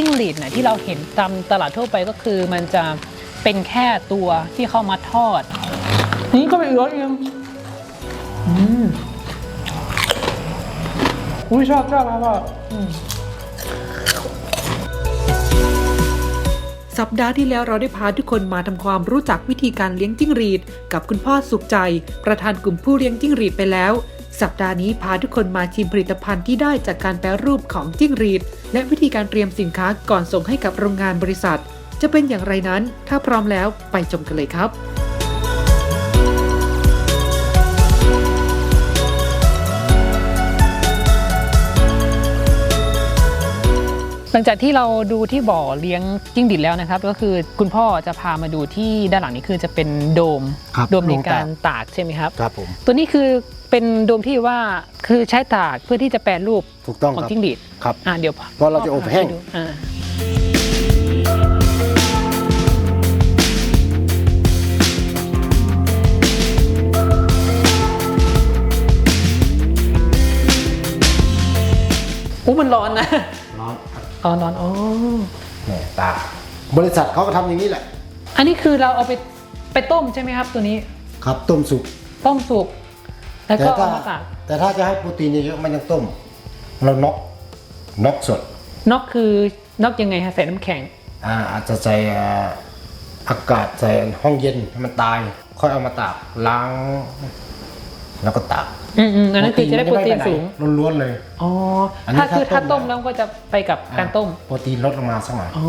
จิ้งหรีดเนี่ยที่เราเห็นตามตลาดทั่วไปก็คือ มันจะเป็นแค่ตัวที่เข้ามาทอด นี่ก็เป็นอีกรสหนึงอืมอุ้ยชอบชอบครับพ่ออืมสัปดาห์ที่แล้วเราได้พาทุกคนมาทำความรู้จักวิธีการเลี้ยงจิ้งหรีด กับคุณพ่อสุขใจ ประธานกลุ่มผู้เลี้ยงจิ้งหรีดไปแล้ว สัปดาห์นี้พาทุกคนมาชิมผลิตภัณฑ์ที่ได้จากการแปรรูปของจิ้งหรีด และวิธีการเตรียมสินค้าก่อนส่งให้กับโรงงานบริษัท จะเป็นอย่างไรนั้น ถ้าพร้อมแล้วไปชมกันเลยครับ หลังจากที่เราดูที่บ่อเลี้ยงจิ้งหรีดแล้วนะครับ ก็คือคุณพ่อจะพามาดูที่ด้านหลังนี้คือจะเป็นโดมครับโดมในโรงตาก การตากใช่ไหมครับ ครับผมตัวนี้คือเป็นโดมที่ว่าคือใช้ตากเพื่อที่จะแปรรูปถูกต้องของครับจิ้งหรีดครับ อ่าเดี๋ยวเพราะเราจะอบแห้ง ดูอ่าอู้มันร้อนนะร้ อนครับร้อนร้อนอ๋อเนี่ยตากบริษัทเขาก็ทำอย่างนี้แหละ อันนี้คือเราเอาไปไปต้มใช่ไหมครับ ตัวนี้ครับต้มสุก ต้มสุก แล้วแต่ก็ถ้าเอามาตากแต่ถ้าจะให้โปรตีนเยอะๆมันยังต้ม เราน็อกน็อกสด นอกคือนอกยังไงฮะใส่น้ำแข็ง อ่าอาจจะใส่อ่าอากาศใส่ห้องเย็นให้มันตาย ค่อยเอามาตากล้าง แล้วก็ตาก อืมอืมอันนั้นคือจะได้โปรตีนมัสูงไม่ไปไหล้วนๆเลย อ๋อ อันนี้ถ้าคือถ้าถ้าต้ต้มม แล้วก็จะไปกับการต้ม โปรตีนลดลงมาสักหน่อยอ๋อ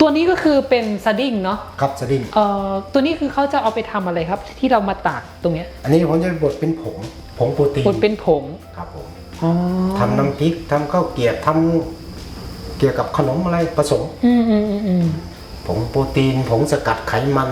ตัวนี้ก็คือเป็นสดิ้งเนาะ ครับสดิ้งเอ่อ ตัวนี้คือเขาจะเอาไปทำอะไรครับ ที่เรามาตากตรงเนี้ยอันนี้ผมจะบดเป็นผงผงโปรตีนบดเป็นผง ครับผมอ๋อทำน้ำพริกทำข้าวเกรียบทำเกี่ยวกับขนมอะไรผสม อืมอืมอืมอืมผงโปรตีน ผงสกัดไขมัน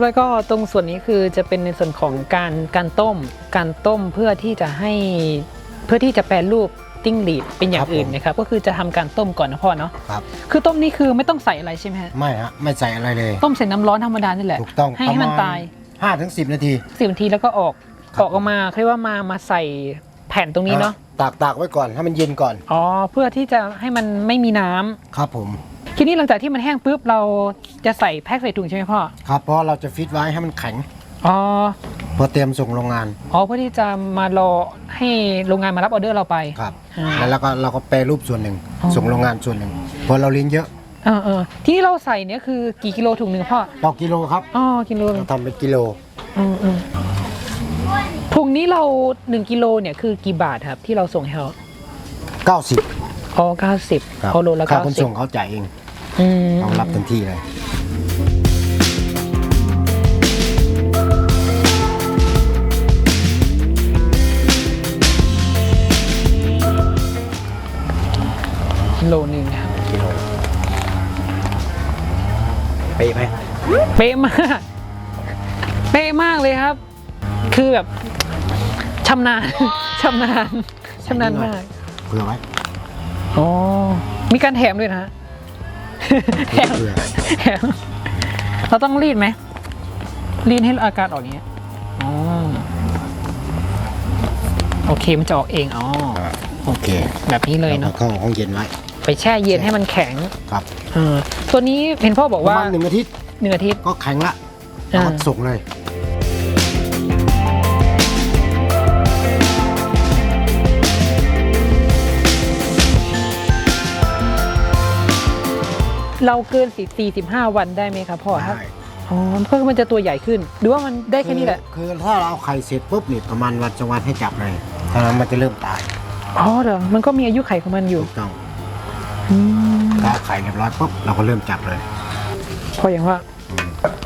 ครับแล้วก็ตรงส่วนนี้คือจะเป็นในส่วนของการการต้ม การต้มเพื่อที่จะให้เพื่อที่จะแปรรูปติ้งหรีดเป็นอย่างครับผมอื่นนะครับ ก็คือจะทำการต้มก่อนนะพ่อเนาะครับคือต้มนี่คือไม่ต้องใส่อะไรใช่ไหมฮะไม่ฮะไม่ใส่อะไรเลย ต้มใส่น้ำร้อนธรรมดานี่แหละถูกต้องให้ให้มันตายห้าถึงสิบนาทีสิบนาทีแล้วก็ออกครับออกออกมาเรียกว่ามามาใส่แผ่นตรงนี้เนาะตากตากไว้ก่อนให้มันเย็นก่อนอ๋อเพื่อที่จะให้มันไม่มีน้ำครับผมทีนี้หลังจากที่มันแห้งปุ๊บเรา จะใส่แพ็คใส่ถุงใช่ไหมพ่อ ครับเพราะเราจะฟิตไว้ให้มันแข็งอ๋อพอเตรียมส่งโรงงานอ๋อเพื่อที่จะมารอให้โรงงานมารับออเดอร์เราไป ครับอ่าแล้วเราก็เราก็แปรรูปส่วนหนึ่งอ๋อ ส่งโรงงานส่วนหนึ่งเพอเราเลี้ยงเยอะเออเออที่เราใส่เนี่ยคือกี่กิโลถุงหนึ่งพ่อ ต่อกิโลครับอ๋อกิโลเราทำเป็นกิโล อืมอืมถุงนี้เราหนึ่งกิโลเนี่ยคือกี่บาทครับที่เราส่งให้เขา90อ๋อเก้าสิบครับเอาโลละค่าเก้าขนสิบส่งเขาจ่ายเองอืม เรารับเต็มที่เลย โลหนึ่งครับกิโลเป๊ะไหมเป๊ะมาก เป๊ะมากเลยครับ คือแบบชำนาญชำนาญชำนาญมากเผื่อไว้อ๋อมีการแถมด้วยนะฮะแถมเผื่อแถมเราต้องรีดไหมรีดให้อากาศออกอย่างเงี้ยอ๋อโอเคมันจะออกเองอ๋ออ่าโอเค แบบนี้เลยเราเนาะเข้าห้องเย็นไว้ ไปแช่เย็นให้มันแข็งครับเออตัวนี้เห็นพ่อบอกประว่ามาณหนึ่งอาทิตย์หนึ่งอาทิตย์ ก็แข็งละอ่าเราก็ส่งเลยเราเกินสี่สิบห้าวันได้ไหมครับพ่อครับได้อ๋อเพื่อมันจะตัวใหญ่ขึ้น หรือว่ามันได้แค่นี้แหละคือคือถ้าเราเอาไข่เสร็จปุ๊บนี่ประมาณวันจังวันให้จับเลยถ้านั้นมันจะเริ่มตายอ๋อเหรอมันก็มีอายุไขของมันอยู่ ถูกต้องอืม ถ้าเอาไข่เรียบร้อยปุ๊บเราก็เริ่มจับเลยพออย่างว่า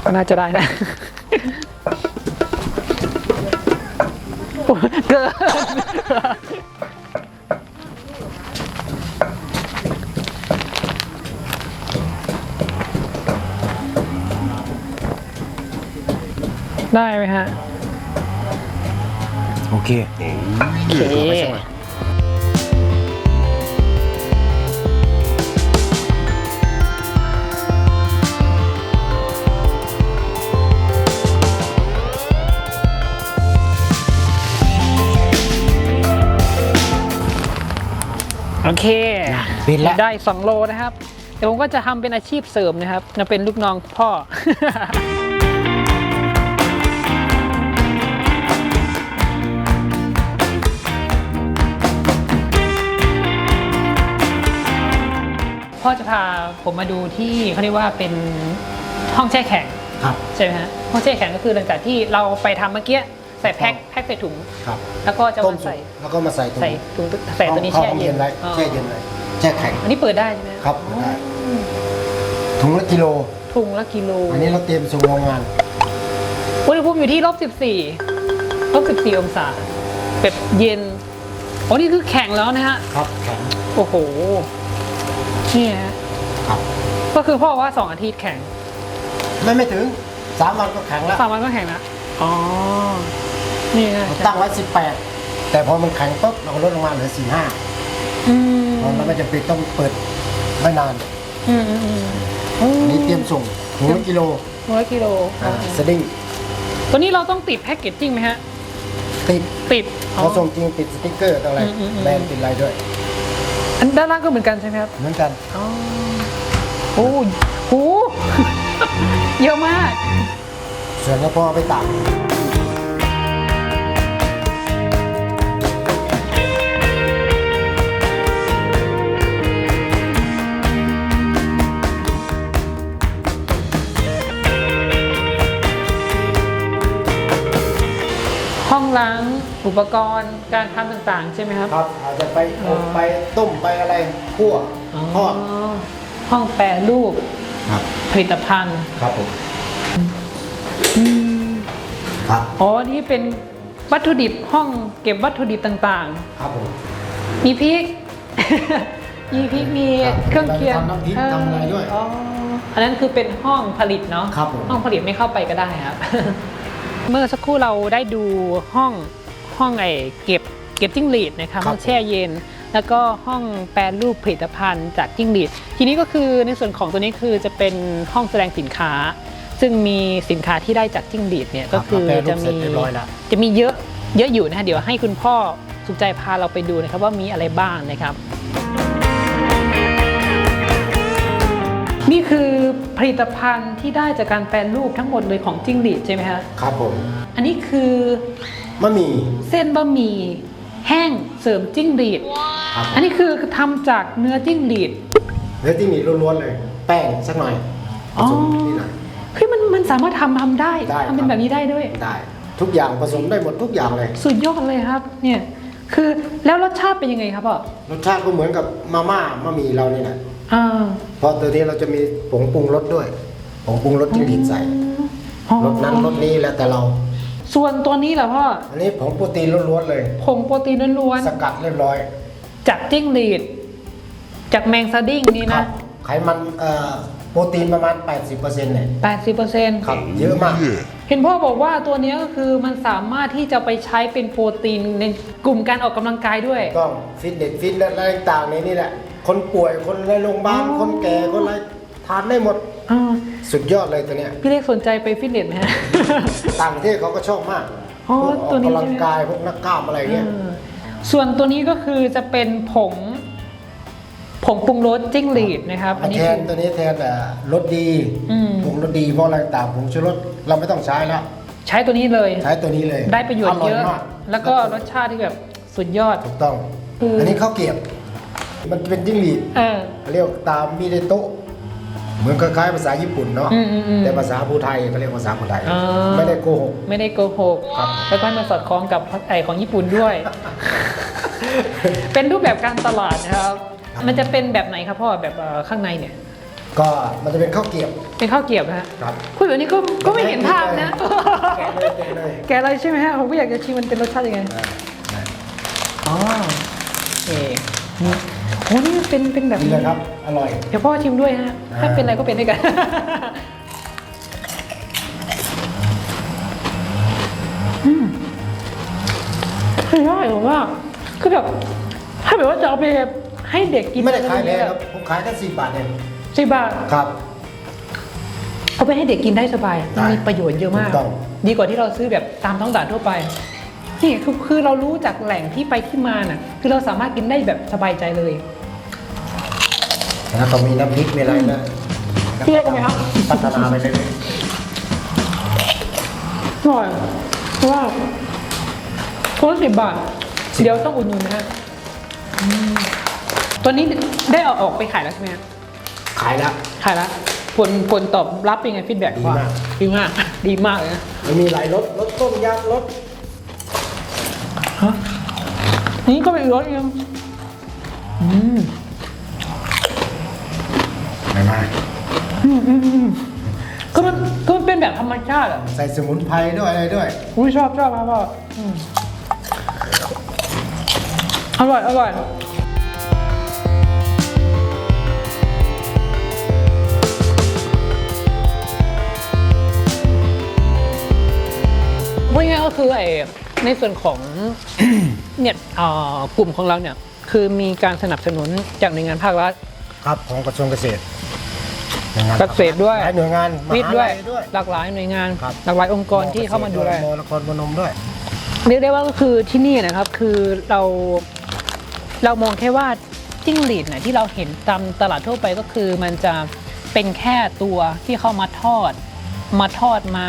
ก็น่าจะได้นะโอ้ยเกินได้ไหมฮะ โอเค โอเคเอาไปสักหน่ โอเคบินแล้วได้ 2 โลนะครับเดี๋ยวผมก็จะทำเป็นอาชีพเสริมนะครับจะเป็นลูกน้องพ่อพ่อจะพาผมมาดูที่เขาเรียกว่าเป็นห้องแช่แข็งครับใช่ไหมฮะห้องแช่แข็งก็คือหลังจากที่เราไปทำเมื่อกี้ ใส่แพ็คแพ็คใส่ถุง ครับแล้วก็จะต้มมาสุใส่กแล้วก็มาใส่ตรงใส่ถุงใส่ตัวนี้เข้าแช่ห้องเย็เย็นนไว้อ๋อแช่เย็นไว้แช่แข็งอันนี้เปิดได้ใช่ไหมครับอ๋อได้ถุงละกิโล ถุงละกิโลอันนี้เราเตรียมส่งโรงงาน อุณหภูมิอยู่ที่ลบสิบสี่ลบสิบสี่องศาแบบเย็นโอ้นี่คือแข็งแล้วนะฮะ ครับแข็งโอ้โหนี่ฮะครับก็คือพ่อว่าสองอาทิตย์แข็ง ไม่ไม่ถึงสามวันก็แข็งแล้ว สามวันก็แข็งละอ๋อ นี่ฮะผมตั้งไว้สิบแปดแต่พอมันแข็งปุ๊บเราก็ลดลงมาเหลือสี่ห้าอืมเราไม่จำเป็นต้องเปิดไม่นานอืมอืมอืมโอ้อันนี้เตรียมส่งถุงละกิโลร้อยกิโลอ่าสดิ้งตัวนี้เราต้องติดแพ็กเกจจิ้งไหมฮะ ติดติดอ๋อพอส่งจริงติดสติ๊กเกอร์อะไรอืมอืมอืม แบรนด์ติดอะไรด้วย อันด้านล่างก็เหมือนกันใช่ไหมครับ เหมือนกัน อ๋อโอ้ยโห เยอะมาก ส่วนแล้วพอเอาไปตาก ห้องล้างอุปกรณ์การทำต่างๆ ใช่ไหมครับ ครับอาจจะไปอ๋อ อบไปต้มไปอะไรคั่วทอดห้องแปรรูปครับผลิตภัณฑ์ครับผมครับอ๋อนี่เป็นวัตถุดิบห้องเก็บวัตถุดิบต่างครับผมๆ มีพริก มีพริกมีครับเครื่องเคียงทำน้ำพริกทำอะไรด้วย อ๋ออันนั้นคือเป็นห้องผลิตเนาะครับผม ห้องผลิตไม่เข้าไปก็ได้ครับ เมื่อสักครู่เราได้ดูห้องห้องไอเก็บเก็บจิ้งหรีดนะครับห้องแช่เย็น แล้วก็ห้องแปรรูปผลิตภัณฑ์จากจิ้งหรีด ทีนี้ก็คือในส่วนของตัวนี้คือจะเป็นห้องแสดงสินค้า ซึ่งมีสินค้าที่ได้จากจิ้งหรีดเนี่ยก็คือแปรรูจะปเสร็มีจเรียบร้อยแล้วจะมีเยอะเยอะอยู่นะฮะเดี๋ยวให้คุณพ่อสุขใจพาเราไปดูนะครับว่ามีอะไรบ้างนะครับ นี่คือผลิตภัณฑ์ที่ได้จากการแปรรูปทั้งหมดเลยของจิ้งหรีดใช่ไหมฮะครับผมอันนี้คือมะหมี่เส้นบะหมี่แห้งเสริมจิ้งหรีด ครับอันนี้คือทำจากเนื้อจิ้งหรีด เนื้อที่มีล้วนๆเลย แป้งสักหน่อยผอ๋อสมนิดหน่อยเฮ้ยมันมันสามารถทำทำได้ได้ทำเป็ครันบ แบบนี้ได้ด้วย ได้ ทุกอย่างผสมได้หมดทุกอย่างเลย สุดยอดเลยครับ เนี่ย คือแล้วรสชาติเป็นยังไงครับพ่อรสชาติก็เหมือนกับมาม่ามาหมี่เรานี่แหละ อ่าเพราะตัวนี้เราจะมีผงปรุงรสด้วยผงปรุงรสจิ้งหรีดใส่อ๋อรสนั้นรสนี้แล้วแต่เรา ส่วนตัวนี้เหรอพ่อ อันนี้ผงโปรตีนล้วนๆเลย ผงโปรตีนล้วนสกัดเรียบร้อยๆจากจิ้งหรีด จากแมงสดิ้งนี่ครันะบไขมันเอ่อโปรตีนประมาณ 80%เนี่ย80%ครับเยอะมาก เห็นพ่อบอกว่าตัวเนี้ยก็คือมันสามารถที่จะไปใช้เป็นโปรตีนในกลุ่มการออกกำลังกายด้วย ต้องฟิตเนสฟิตเนสอะไรต่างๆในนี่แหละ คนป่วยคนในโรงพยาบาลอ๋อ คนแก่คนอะไรทานได้หมดอ่าสุดยอดเลยตัวเนี้ยพี่เล็กสนใจไปฟิตเนสไหมฮะ ต่างประเทศเขาก็ชอบมากอ๋อพวกอตัอวกนี้กำลังใช่ไหม กายพวกนักกล้ามอะไรเงี้ย เออส่วนตัวนี้ก็คือจะเป็นผง ผงปรุงรสจิ้งหรีดนะครับอันนี้แทคืนอ ตัวนี้แทนเอ่อรสดีอืม ผงรสดีเพราะอะไรต่างผงชูรสเราไม่ต้องใช้แล้วใช้ตัวนี้เลย ใช้ตัวนี้เลยได้ประโยชน์เยอะ มากแล้วก็รสชาติที่แบบสุดยอด ถูกต้องคืออัอันนี้ข้าวเกรียบ มันเป็นจิ้งหรีดเออ เรียกตามมิเดโตะเหมือนคล้ายๆภาษาญี่ปุ่นเนาะอืมอืมอืมแต่ภาษาภูไทยเขาเรียกภาษาภูไทย อ๋อ ไม่ได้โกหก ไม่ได้โกหกครับ แล้วก็ให้มันสอดคล้องกับไอของญี่ปุ่นด้วย เป็นรูปแบบการตลาดนะครับ มันจะเป็นแบบไหนครับพ่อแบบเอ่อข้างในเนี่ย ก็มันจะเป็นข้าวเกรียบเป็นข้าวเกรียบนะฮะครับพูดแบบนี้ก็ก็ไม่เห็นภาพนะ แกะเลยแกะเลยแกอะไรใช่ไหมฮะผมก็อยากจะชิมมันเป็นรสชาติยังไง อ่าได้อ๋อเอ๋นี่ โอ้นี่มันเป็นเป็นแบบกินนี้เลยครับ อร่อย เดี๋ยวพ่อชิมด้วยฮะอ่า ถ้าเป็นอะไรก็เป็นด้วยกัน อืมคือได้ผมว่า คือแบบ ถ้าแบบว่าจะเอาไปให้เด็กกินไม่ได้ขายแพงอะครับผมขายแค่สิบบาทเองสิบบาท ครับ เอาไปให้เด็กกินได้สบายได้มันมีประโยชน์เยอะมาก ถูกต้อง ดีกว่าที่เราซื้อแบบตามท้องตลาดทั่วไป นี่คือคือเรารู้จากแหล่งที่ไปที่มาน่ะ คือเราสามารถกินได้แบบสบายใจเลย คแล้วก็มีน้ำพริกมีอะไรนะพี่เล็กเอาไหมครับ พัฒนาไปเรื่อยอร่อยเพราะว่าคนละสิบบาท เดี๋ยวต้องอุดหนุนนะฮะอืมตัวนี้ได้เอาออกไปขายแล้วใช่ไหมฮะๆขายแล้ว ขายแล้วผลผลตอบรับเป็นไงฟีดแบ็กดีมากดีมาก ดีมากเลยนะมันมีหลายรสรสต้มยำรสฮะนี่ก็เป็นอีกรสหนึงอืมไม่มา ก็มันก็มันเป็นแบบ ธรรมชาติอะใส่สมุนไพรด้วยอะไรด้วย อุ้ยชอบชอบครับพ่ออืมอร่อยอร่อยพูดง่ายๆก็คือไอ้ในส่วนของ เนี่ยเอ่อกลุ่มของเราเนี่ย คือมีการสนับสนุนจากหน่วยงานภาครัฐ ครับของกระทรวงเกษตรห น่วยงานเกษตรด้วย หลายหน่วยงานมวิทย์หาด้วยลัด้วย หลากหลายหน่วยงาน ครับ หลากหลายองค์กรที่เข้ามาดูแล มนครพนมด้วย เรียกได้ว่าก็คือที่นี่นะครับคือเราเรามองแค่ว่าจิ้งหรีดเนี่ยที่เราเห็นตามตลาดทั่วไปก็คือมันจะเป็นแค่ตัวที่เข้ามาทอด มาทอดมา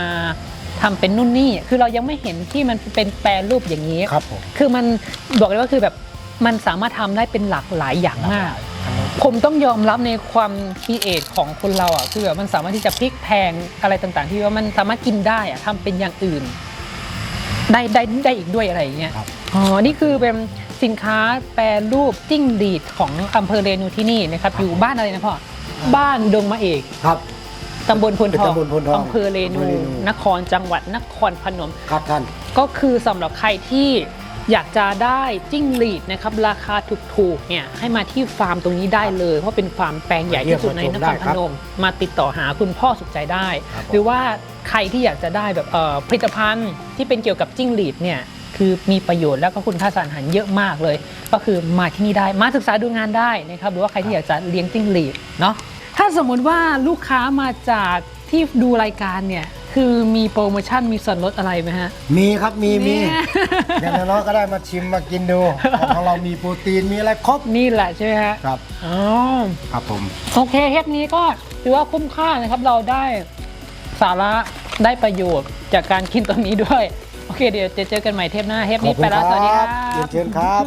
ทำเป็นนู่นนี่ คือเรายังไม่เห็นที่มันเป็นแปรรูปอย่างนี้ ครับผม คือมันบอกเลยว่าคือแบบมันสามารถทำได้เป็นหลากหลายอย่างมาก ผมต้องยอมรับในความคีเอทของคนเราอะคือแบบมันสามารถที่จะพลิกแพลงอะไรต่างๆ ที่ว่ามันสามารถกินได้อะทำเป็นอย่างอื่น ได้ได้ได้อีกด้วยอะไรอย่างเงี้ยครับ อ๋อนี่คือเป็นสินค้าแปรรูปจิ้งหรีดของอำเภอเรนูที่นี่นะครับ อยู่บ้านอะไรนะพ่อบ้านดงมะเอกครับ ตำบลพลทองตำบลพลทองอำเภอเรนู อำเภอเรนู นครจังหวัดนครพนม ครับท่าน ก็คือสำหรับใครที่ อยากจะได้จิ้งหรีดนะครับราคาถูกๆเนี่ยให้มาที่ฟาร์มตรงนี้ได้เลย เพราะเป็นฟาร์มแปลงใหญ่ที่สุดในนครพนมมาติดต่อหาคุณพ่อสุขใจได้ครับผมหรือว่าใครที่อยากจะได้แบบเอ่อผลิตภัณฑ์ที่เป็นเกี่ยวกับจิ้งหรีดเนี่ยคือมีประโยชน์แล้วก็คุณค่าสารอาหารเยอะมากเลย ก็คือมาที่นี่ได้มาศึกษาดูงานได้นะครับหรือว่าใครที่อยากจะเลี้ยงจิ้งหรีดเนาะถ้าสมมุติว่าลูกค้ามาจากที่ดูรายการเนี่ย คือมีโปรโมชั่นมีส่วนลดอะไรไหมฮะ มีครับมีมี เนี่ย อย่างน้อยๆก็ได้มาชิมมากินดูของเรามีโปรตีนมีอะไรครบนี่แหละใช่ไหมฮะครับอ๋อครับผม โอเคเทปนี้ก็ถือว่าคุ้มค่านะครับเราได้สาระได้ประโยชน์จากการกินตัวนี้ด้วย โอเคเดี๋ยวจะเจอกันใหม่เทปหน้าเทปขอนี้บคุไปณคแล้ว รับสวัสดีครัเรียนบเชิญครับ